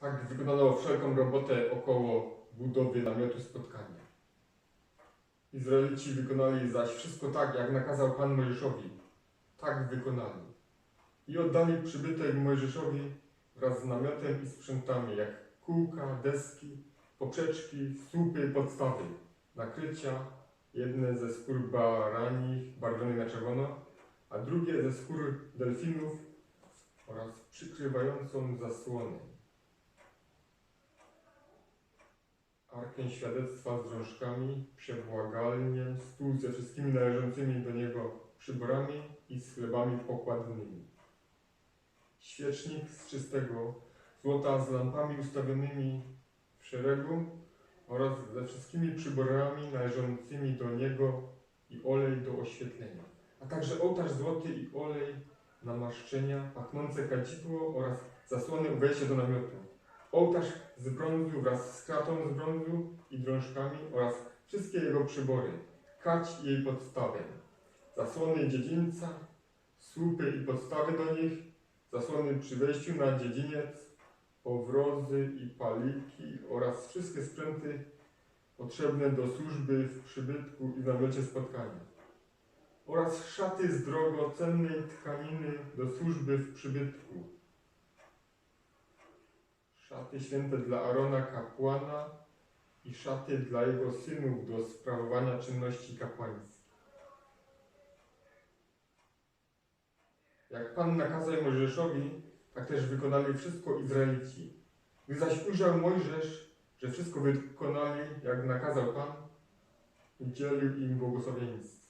Tak wykonano wszelką robotę około budowy namiotu spotkania. Izraelici wykonali zaś wszystko tak, jak nakazał Pan Mojżeszowi. Tak wykonali. I oddali przybytek Mojżeszowi wraz z namiotem i sprzętami, jak kółka, deski, poprzeczki, słupy, podstawy, nakrycia, jedne ze skór baranich barwionych na czerwono, a drugie ze skór delfinów oraz przykrywającą zasłonę. Arkę świadectwa z drążkami, przebłagalnię, stół ze wszystkimi należącymi do niego przyborami i z chlebami pokładnymi. Świecznik z czystego złota z lampami ustawionymi w szeregu oraz ze wszystkimi przyborami należącymi do niego i olej do oświetlenia, a także ołtarz złoty i olej namaszczenia, pachnące kadzidło oraz zasłony wejścia do namiotu. Ołtarz z brązu wraz z kratą z brązu i drążkami oraz wszystkie jego przybory, kać i jej podstawę, zasłony dziedzińca, słupy i podstawy do nich, zasłony przy wejściu na dziedziniec, powrozy i paliki oraz wszystkie sprzęty potrzebne do służby w przybytku i w namiocie spotkania. Oraz szaty z drogocennej tkaniny do służby w przybytku. Szaty święte dla Arona kapłana i szaty dla jego synów do sprawowania czynności kapłańskich. Jak Pan nakazał Mojżeszowi, tak też wykonali wszystko Izraelici. Gdy zaś ujrzał Mojżesz, że wszystko wykonali, jak nakazał Pan, udzielił im błogosławieństwa.